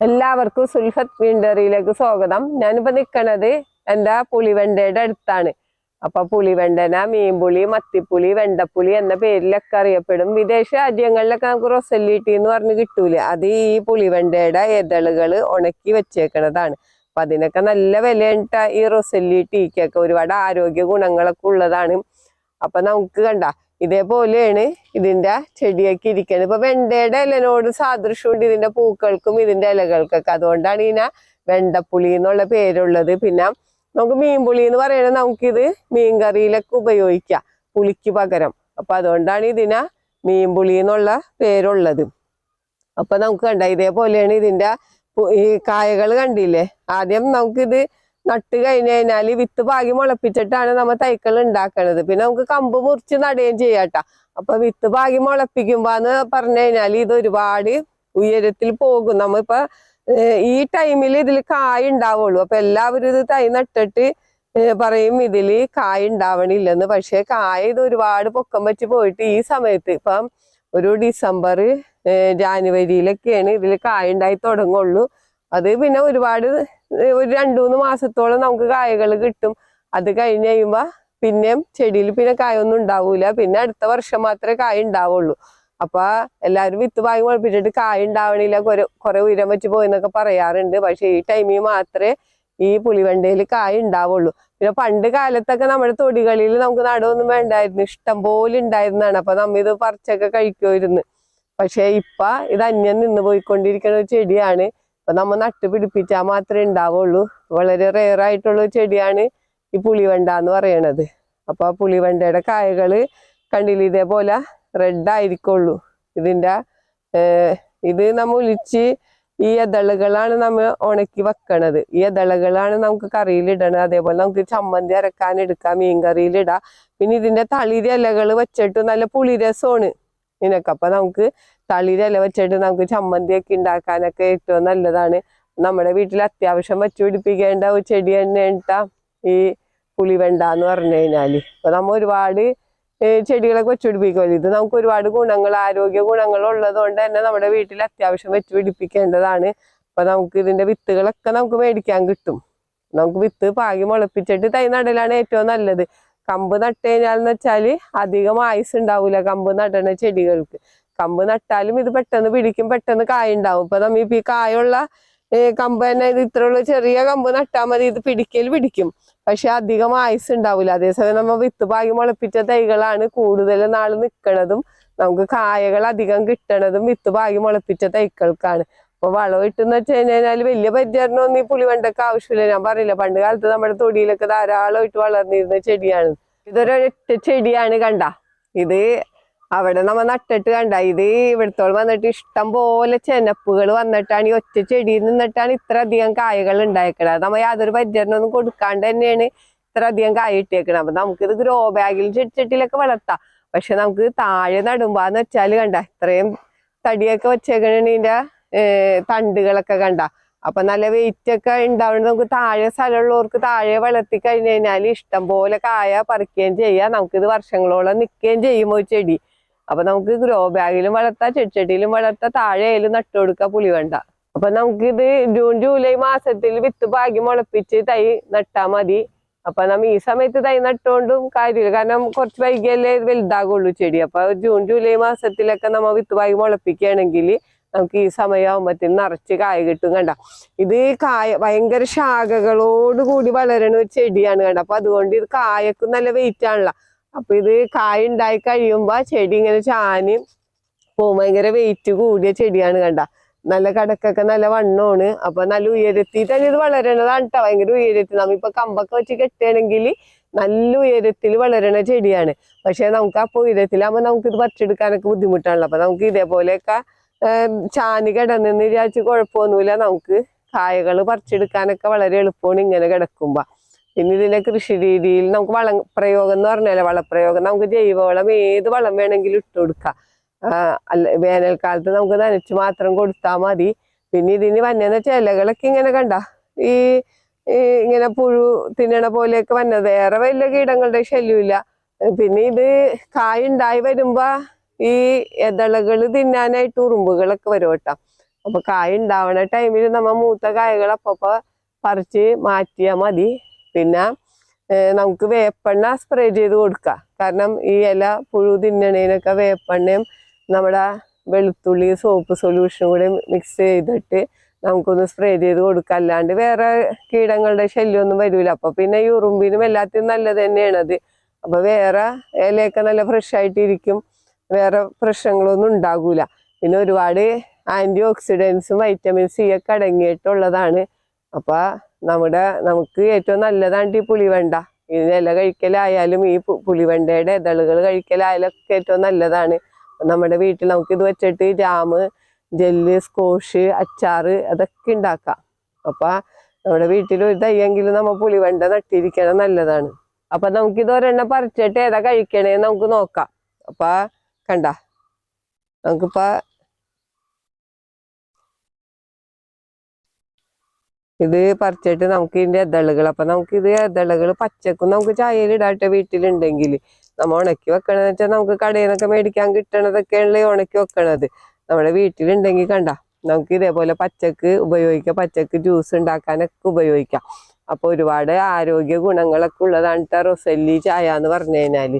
എല്ലാവർക്കും സുൽഫത്ത് വീണ്ടറിയിലേക്ക് സ്വാഗതം. ഞാനിപ്പോ നിൽക്കണത് എന്റെ പുളിവെണ്ടയുടെ അടുത്താണ്. അപ്പൊ പുളിവെണ്ടന മീൻപുളി മത്തിപ്പുളി വെണ്ടപ്പുളി എന്ന പേരിലൊക്കെ അറിയപ്പെടും. വിദേശ രാജ്യങ്ങളിലൊക്കെ നമുക്ക് റൊസല്ലിട്ടി എന്ന് പറഞ്ഞ് കിട്ടൂല അത് ഈ പുളിവെണ്ടയുടെ ഇതളുകൾ ഉണക്കി വെച്ചേക്കണതാണ്. അപ്പൊ അതിനൊക്കെ നല്ല വിലയിട്ട ഈ റൊസല്ലിട്ടിക്കൊക്കെ. ഒരുപാട് ആരോഗ്യ ഗുണങ്ങളൊക്കെ ഉള്ളതാണ്. അപ്പൊ നമുക്ക് കണ്ട ഇതേപോലെയാണ് ഇതിന്റെ ചെടിയൊക്കെ ഇരിക്കുന്നത് ഇപ്പൊ വെണ്ടയുടെ ഇലനോട് സാദൃശ്യമുണ്ട് ഇതിന്റെ പൂക്കൾക്കും ഇതിന്റെ ഇലകൾക്കൊക്കെ. അതുകൊണ്ടാണ് ഇതിനെ വെണ്ടപ്പുളി എന്നുള്ള പേരുള്ളത്. പിന്നെ നമുക്ക് മീൻപുളി എന്ന് പറയുന്നത് നമുക്കിത് മീൻകറിയിലൊക്കെ ഉപയോഗിക്കാം പുളിക്ക് പകരം. അപ്പൊ അതുകൊണ്ടാണ് ഇതിനെ മീൻപുളി എന്നുള്ള പേരുള്ളത്. അപ്പൊ നമുക്ക് കണ്ട ഇതേപോലെയാണ് ഇതിന്റെ ഈ കായകൾ കണ്ടില്ലേ? ആദ്യം നമുക്കിത് നട്ട് കഴിഞ്ഞു കഴിഞ്ഞാൽ വിത്ത് പാകി മുളപ്പിച്ചിട്ടാണ് നമ്മൾ തൈക്കൾ ഉണ്ടാക്കണത് പിന്നെ നമുക്ക് കമ്പ് മുറിച്ച് നടുകയും ചെയ്യാട്ടോ. അപ്പൊ വിത്ത് പാകി മുളപ്പിക്കുമ്പോന്ന് പറഞ്ഞു കഴിഞ്ഞാൽ ഇത് ഒരുപാട് ഉയരത്തിൽ പോകും. നമ്മളിപ്പോ ഈ ടൈമിൽ ഇതിൽ കായ ഉണ്ടാവുള്ളൂ അപ്പൊ എല്ലാവരും ഇത് തൈ നട്ടിട്ട് പറയും ഇതിൽ കായ ഉണ്ടാവണില്ലെന്ന് പക്ഷെ കായ ഇത് ഒരുപാട് പൊക്കം വെച്ച് പോയിട്ട് ഈ സമയത്ത് ഇപ്പം ഒരു ഡിസംബർ ജാനുവരിയിലൊക്കെയാണ് ഇതിൽ കായ ഉണ്ടായി തുടങ്ങുള്ളൂ. അത് പിന്നെ ഒരുപാട് ഒരു രണ്ടു മൂന്ന് മാസത്തോളം നമുക്ക് കായകൾ കിട്ടും. അത് കഴിഞ്ഞ് കഴിയുമ്പോ പിന്നെയും ചെടിയിൽ പിന്നെ കായൊന്നും ഉണ്ടാവൂല. പിന്നെ അടുത്ത വർഷം മാത്രമേ കായ ഉണ്ടാവുള്ളൂ. അപ്പൊ എല്ലാവരും വിത്ത് വാങ്ങി മുളപ്പിച്ചിട്ട് കായ ഉണ്ടാവണില്ല കുറെ കുറെ ഉയരം വെച്ച് പോയെന്നൊക്കെ പറയാറുണ്ട്. പക്ഷെ ഈ ടൈമിൽ മാത്രമേ ഈ പുളിവണ്ടയിൽ കായ ഉണ്ടാവുള്ളൂ. പിന്നെ പണ്ട് കാലത്തൊക്കെ നമ്മുടെ തൊടികളിൽ നമുക്ക് നടുവൊന്നും വേണ്ടായിരുന്നു. ഇഷ്ടം പോലെ ഉണ്ടായിരുന്നതാണ് അപ്പൊ നമ്മ ഇത് പറിച്ചൊക്കെ കഴിക്കുമായിരുന്നു പക്ഷെ ഇപ്പൊ ഇത് അന്യം നിന്ന് പോയിക്കൊണ്ടിരിക്കുന്ന ഒരു ചെടിയാണ്. അപ്പൊ നമ്മ നട്ട് പിടിപ്പിച്ചാൽ മാത്രമേ ഉണ്ടാവുള്ളൂ വളരെ റെയർ ആയിട്ടുള്ള ചെടിയാണ് ഈ പുളിവെണ്ട എന്ന് പറയണത്. അപ്പൊ ആ പുളിവെണ്ടയുടെ കായകൾ കണ്ടില്ല ഇതേപോലെ റെഡ് ആയിരിക്കുള്ളൂ. ഇതിന്റെ ഇത് നമ്മ ഒലിച്ച് ഈ എതളുകളാണ് നമ്മൾ ഉണക്കി വെക്കണത്. ഈ എതളുകളാണ് നമുക്ക് കറിയിലിടണത് അതേപോലെ നമുക്ക് ചമ്മന്തി അരക്കാൻ എടുക്കാം മീൻ കറിയിലിടാം പിന്നെ ഇതിന്റെ തളിര് ഇലകൾ വെച്ചിട്ട് നല്ല പുളിരസമാണ്. ഇതിനൊക്കെ. അപ്പൊ നമുക്ക് തളിരില വെച്ചിട്ട് നമുക്ക് ചമ്മന്തിയൊക്കെ ഉണ്ടാക്കാനൊക്കെ ഏറ്റവും നല്ലതാണ്. നമ്മുടെ വീട്ടിൽ അത്യാവശ്യം വെച്ചു പിടിപ്പിക്കേണ്ട ഒരു ചെടി തന്നെ ഇട്ടാ ഈ പുളിവെണ്ട എന്ന് പറഞ്ഞു കഴിഞ്ഞാൽ. അപ്പൊ നമ്മ ഒരുപാട് ചെടികളൊക്കെ വെച്ചു പിടിപ്പിക്കുമല്ലോ ഇത് നമുക്ക് ഒരുപാട് ഗുണങ്ങൾ ആരോഗ്യ ഗുണങ്ങൾ കൊണ്ട് തന്നെ നമ്മുടെ വീട്ടിൽ അത്യാവശ്യം വെച്ച് പിടിപ്പിക്കേണ്ടതാണ്. അപ്പൊ നമുക്ക് ഇതിന്റെ വിത്തുകളൊക്കെ നമുക്ക് മേടിക്കാൻ കിട്ടും. നമുക്ക് വിത്ത് പാകി മുളപ്പിച്ചിട്ട് തൈ നടലാണ് ഏറ്റവും നല്ലത്. കമ്പ് നട്ട് കഴിഞ്ഞാലെന്ന് വെച്ചാൽ അധികം ആയുസ് ഉണ്ടാവൂല കമ്പ് നടണ ചെടികൾക്ക്. കമ്പ് നട്ടാലും ഇത് പെട്ടെന്ന് പിടിക്കും പെട്ടെന്ന് കായ ഉണ്ടാവും. ഇപ്പൊ നമ്മ ഈ കായുള്ള കമ്പ് തന്നെ ഇത് ഇത്രയുള്ള ചെറിയ കമ്പ് നട്ടാൽ മതി ഇത് പിടിക്കൽ പിടിക്കും. പക്ഷെ അധികം ആയുസ് ഉണ്ടാവില്ല അതേസമയം നമ്മ വിത്ത് പാകി മുളപ്പിച്ച തൈകളാണ് കൂടുതൽ നാൾ നിൽക്കണതും നമുക്ക് കായകൾ അധികം കിട്ടണതും വിത്ത് പാകി മുളപ്പിച്ച തൈക്കൾക്കാണ് അപ്പൊ വളം ഇട്ടെന്ന് വെച്ച് കഴിഞ്ഞാൽ വലിയ പരിചരണം ഒന്നും ഈ പുളിവണ്ടൊക്കെ ആവശ്യമില്ല. ഞാൻ പറയില്ല പണ്ട് കാലത്ത് നമ്മുടെ തൊടിയിലൊക്കെ ധാരാളമായിട്ട് വളർന്നിരുന്ന ചെടിയാണ്. ഇതൊരൊറ്റ ചെടിയാണ് കണ്ട. ഇത് അവിടെ നമ്മ നട്ടിട്ട് കണ്ട. ഇത് ഇവിടത്തോളം വന്നിട്ട് ഇഷ്ടം പോലെ ചെനപ്പുകൾ വന്നിട്ടാണ് ഈ ഒറ്റ ചെടിയിൽ നിന്നിട്ടാണ് ഇത്ര അധികം കായകൾ ഉണ്ടായേക്കണത്. നമ്മ യാതൊരു പരിചരണം ഒന്നും കൊടുക്കാണ്ട് തന്നെയാണ് ഇത്ര അധികം കായ ഇട്ടേക്കണത്. അപ്പൊ നമുക്കിത് ഗ്രോ ബാഗിൽ ചെടിച്ചട്ടിയിലൊക്കെ വളർത്താം. പക്ഷെ നമുക്ക് താഴെ നടുമ്പാന്ന് വെച്ചാൽ കണ്ട ഇത്രയും തടിയൊക്കെ വെച്ചേക്കണതിന്റെ തണ്ടുകളൊക്കെ കണ്ട. അപ്പൊ നല്ല വെയിറ്റ് ഒക്കെ ഉണ്ടാവുന്നത് നമുക്ക് താഴെ സ്ഥലമുള്ളവർക്ക് താഴെ വളർത്തി കഴിഞ്ഞു കഴിഞ്ഞാൽ ഇഷ്ടം പോലെ കായ പറിക്കുകയും ചെയ്യാം. നമുക്കിത് വർഷങ്ങളോളം നിൽക്കുകയും ചെയ്യും ഒരു ചെടി. അപ്പൊ നമുക്ക് ഗ്രോ ബാഗിലും വളർത്താം ചെടിച്ചെടിയിലും വളർത്താം താഴെ ആയാലും നട്ടു കൊടുക്കാം പുളിവണ്ട അപ്പൊ നമുക്കിത് ജൂൺ ജൂലൈ മാസത്തിൽ വിത്ത് പാകി മുളപ്പിച്ച് തൈ നട്ടാ മതി. അപ്പൊ നമ്മ ഈ സമയത്ത് തൈ നട്ടുകൊണ്ടും കാര്യമില്ല. കാരണം കുറച്ച് വൈകിയല്ലേ വലുതാകുള്ളൂ ചെടി. അപ്പൊ ജൂൺ ജൂലൈ മാസത്തിലൊക്കെ നമ്മ വിത്ത് പാകി മുളപ്പിക്കുകയാണെങ്കിൽ നമുക്ക് ഈ സമയമാകുമ്പത്തിന് നിറച്ച് കായ കിട്ടും കണ്ട? ഇത് കായ ഭയങ്കര ശാഖകളോട് കൂടി വളരണ ഒരു ചെടിയാണ് കണ്ട? അപ്പൊ അതുകൊണ്ട് ഇത് കായക്കും നല്ല വെയിറ്റ് ആണല്ലോ. അപ്പൊ ഇത് കായ ഉണ്ടായി കഴിയുമ്പോ ചെടി ഇങ്ങനെ ചാനി പോകും ഭയങ്കര വെയിറ്റ് കൂടിയ ചെടിയാണ് കണ്ട? നല്ല കടക്കൊക്കെ നല്ല വണ്ണമാണ്. അപ്പൊ നല്ല ഉയരത്തിൽ തന്നെ ഇത് വളരണതാണ് കേട്ടോ ഭയങ്കര ഉയരത്തിൽ. നമ്മിപ്പോ കമ്പൊക്കെ വെച്ച് കെട്ടുകയാണെങ്കിൽ നല്ല ഉയരത്തിൽ വളരണ ചെടിയാണ്. പക്ഷെ നമുക്ക് അപ്പൊ ഉയരത്തിലാകുമ്പോ നമുക്ക് ഇത് പറിച്ചെടുക്കാനൊക്കെ ബുദ്ധിമുട്ടാണല്ലോ. അപ്പൊ നമുക്ക് ഇതേപോലെയൊക്കെ ചാനി കിടന്നെന്ന് വിചാരിച്ച് കുഴപ്പമൊന്നുമില്ല. നമുക്ക് കായകൾ പറിച്ചെടുക്കാനൊക്കെ വളരെ എളുപ്പമാണ് ഇങ്ങനെ കിടക്കുമ്പോ. പിന്നെ ഇതിന്റെ കൃഷി രീതിയിൽ നമുക്ക് വള പ്രയോഗം എന്ന് പറഞ്ഞാൽ വളപ്രയോഗം. നമുക്ക് ജൈവവളം ഏത് വളം വേണമെങ്കിലും ഇട്ട് കൊടുക്കാം. അല്ല വേനൽക്കാലത്ത് നമുക്ക് നനച്ച് മാത്രം കൊടുത്താൽ മതി. പിന്നെ ഇതിന് വന്നെന്ന വെച്ചാൽ ഇലകളൊക്കെ ഇങ്ങനെ കണ്ട? ഈ ഇങ്ങനെ പുഴു തിന്നണ പോലെയൊക്കെ വന്നത്. വേറെ വലിയ കീടങ്ങളുടെ ശല്യമില്ല. പിന്നെ ഇത് കായ ഉണ്ടായി വരുമ്പോ ഈ ഇതളകൾ തിന്നാനായിട്ട് ഉറുമ്പുകളൊക്കെ വരും കേട്ടോ അപ്പൊ കായ ഉണ്ടാവണ ടൈമിൽ നമ്മ മൂത്ത കായകൾ അപ്പപ്പോ പറിച്ച് മാറ്റിയാൽ മതി. പിന്നെ നമുക്ക് വേപ്പെണ്ണ സ്പ്രേ ചെയ്ത് കൊടുക്കാം. കാരണം ഈ ഇല പുഴു തിന്നണേനൊക്കെ വേപ്പെണ്ണയും നമ്മുടെ വെളുത്തുള്ളി സോപ്പ് സൊല്യൂഷനും കൂടി മിക്സ് ചെയ്തിട്ട് നമുക്കൊന്ന് സ്പ്രേ ചെയ്ത് കൊടുക്കാം. അല്ലാണ്ട് വേറെ കീടങ്ങളുടെ ശല്യമൊന്നും വരില്ല അപ്പൊ പിന്നെ ഈ ഉറുമ്പിനും എല്ലാത്തിനും നല്ലത് തന്നെയാണത്. അപ്പൊ വേറെ ഇലയൊക്കെ നല്ല ഫ്രഷ് ആയിട്ടിരിക്കും. വേറെ പ്രശ്നങ്ങളൊന്നും ഉണ്ടാകൂല. പിന്നെ ഒരുപാട് ആന്റി ഓക്സിഡൻസും വൈറ്റമിൻ സി ഒക്കെ അടങ്ങിയിട്ടുള്ളതാണ്. അപ്പൊ നമ്മുടെ നമുക്ക് ഏറ്റവും നല്ലതാണ് ഈ പുളിവെണ്ട. ഇതിന് ഇല കഴിക്കലായാലും ഈ പുളിവെണ്ടയുടെ ഇതളുകൾ കഴിക്കലായാലും ഒക്കെ ഏറ്റവും നല്ലതാണ്. നമ്മുടെ വീട്ടിൽ നമുക്ക് ഇത് വെച്ചിട്ട് ജാമ് ജെല്ല് സ്കോഷ് അച്ചാറ് അതൊക്കെ ഉണ്ടാക്കാം. അപ്പൊ നമ്മുടെ വീട്ടിൽ ഒരു തയ്യെങ്കിലും നമ്മൾ പുളിവെണ്ട നട്ടിരിക്കണം നല്ലതാണ്. അപ്പൊ നമുക്കിത് ഒരെണ്ണം പറിച്ചിട്ട് ഏതാ കഴിക്കണേന്ന് നമുക്ക് നോക്കാം. അപ്പൊ കണ്ട. നമുക്കിപ്പോ ഇത് പറിച്ചിട്ട് നമുക്ക് ഇതിന്റെ ഇതളുകൾ അപ്പൊ നമുക്ക് ഇത് ഇതളുകൾ പച്ചക്കും നമുക്ക് ചായയിൽ ഇടാട്ടെ വീട്ടിലുണ്ടെങ്കിൽ നമ്മൾ ഉണക്കി വെക്കണെന്ന് വെച്ചാൽ നമുക്ക് കടയിൽ നിന്നൊക്കെ മേടിക്കാൻ കിട്ടണതൊക്കെയാണ് ഈ ഉണക്കി വെക്കണത്. നമ്മുടെ വീട്ടിലുണ്ടെങ്കിൽ കണ്ട നമുക്ക് ഇതേപോലെ പച്ചക്ക് ഉപയോഗിക്കാം പച്ചക്ക് ജ്യൂസ് ഉണ്ടാക്കാനൊക്കെ ഉപയോഗിക്കാം. അപ്പൊ ഒരുപാട് ആരോഗ്യ ഗുണങ്ങളൊക്കെ ഉള്ളതാണ് റൊസല്ലി ചായ എന്ന് പറഞ്ഞു കഴിഞ്ഞാൽ.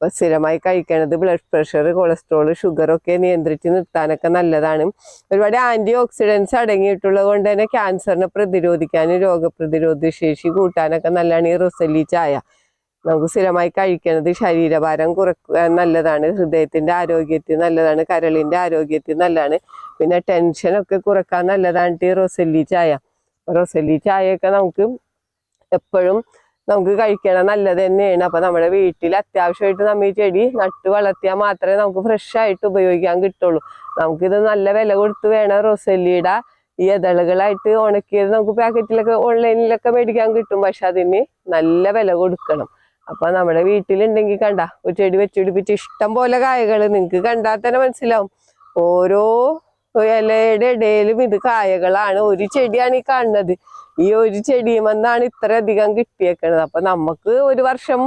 അപ്പൊ സ്ഥിരമായി കഴിക്കണത് ബ്ലഡ് പ്രഷർ കൊളസ്ട്രോൾ ഷുഗർ ഒക്കെ നിയന്ത്രിച്ച് നിർത്താനൊക്കെ നല്ലതാണ്. ഒരുപാട് ആന്റി ഓക്സിഡൻസ് അടങ്ങിയിട്ടുള്ളത് കൊണ്ട് തന്നെ ക്യാൻസറിനെ പ്രതിരോധിക്കാനും രോഗപ്രതിരോധ ശേഷി കൂട്ടാനൊക്കെ നല്ലതാണ് ഈ റൊസല്ലി ചായ. നമുക്ക് സ്ഥിരമായി കഴിക്കണത് ശരീരഭാരം കുറക്കുക നല്ലതാണ്. ഹൃദയത്തിന്റെ ആരോഗ്യത്തിൽ നല്ലതാണ്. കരളിന്റെ ആരോഗ്യത്തിൽ നല്ലതാണ്. പിന്നെ ടെൻഷനൊക്കെ കുറയ്ക്കാൻ നല്ലതാണ് ഈ റൊസല്ലി ചായ. റൊസല്ലി ചായയൊക്കെ നമുക്ക് എപ്പോഴും നമുക്ക് കഴിക്കണം നല്ലത് തന്നെയാണ്. അപ്പൊ നമ്മുടെ വീട്ടിൽ അത്യാവശ്യമായിട്ട് നമ്മൾ ഈ ചെടി നട്ട് വളർത്തിയാൽ മാത്രമേ നമുക്ക് ഫ്രഷ് ആയിട്ട് ഉപയോഗിക്കാൻ കിട്ടുള്ളൂ. നമുക്കിത് നല്ല വില കൊടുത്ത് വേണം റോസല്ലിയുടെ ഈ ഇതളുകളായിട്ട് ഉണക്കിയത് നമുക്ക് പാക്കറ്റിലൊക്കെ ഓൺലൈനിലൊക്കെ മേടിക്കാൻ കിട്ടും. പക്ഷെ അതിന് നല്ല വില കൊടുക്കണം. അപ്പൊ നമ്മുടെ വീട്ടിലുണ്ടെങ്കിൽ കണ്ട ഒരു ചെടി വെച്ചുപിടിപ്പിച്ച് ഇഷ്ടം പോലെ കായകൾ നിങ്ങൾക്ക് കണ്ടാൽ തന്നെ മനസ്സിലാവും. ഓരോ ഇലയുടെ ഇടയിലും ഇത് കായകളാണ്. ഒരു ചെടിയാണ് ഈ കാണുന്നത്. ഈ ഒരു ചെടിയുമെന്നാണ് ഇത്ര അധികം കിട്ടിയേക്കണത്. അപ്പൊ നമുക്ക് ഒരു വർഷം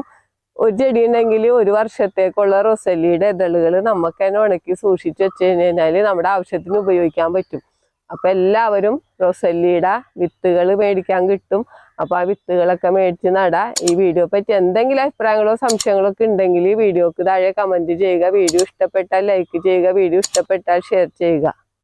ഒരു ചെടി ഉണ്ടെങ്കിൽ ഒരു വർഷത്തേക്കുള്ള റൊസലിയുടെ ഇതളുകൾ നമുക്ക് തന്നെ ഉണക്കി സൂക്ഷിച്ചു വെച്ച് കഴിഞ്ഞാൽ നമ്മുടെ ആവശ്യത്തിന് ഉപയോഗിക്കാൻ പറ്റും. അപ്പൊ എല്ലാവരും റൊസല്ലിയുടെ വിത്തുകൾ മേടിക്കാൻ കിട്ടും. അപ്പൊ ആ വിത്തുകളൊക്കെ മേടിച്ച് നടാ. ഈ വീഡിയോ പറ്റി എന്തെങ്കിലും അഭിപ്രായങ്ങളോ സംശയങ്ങളോ ഒക്കെ ഉണ്ടെങ്കിൽ വീഡിയോക്ക് താഴെ കമന്റ് ചെയ്യുക. വീഡിയോ ഇഷ്ടപ്പെട്ടാൽ ലൈക്ക് ചെയ്യുക. വീഡിയോ ഇഷ്ടപ്പെട്ടാൽ ഷെയർ ചെയ്യുക.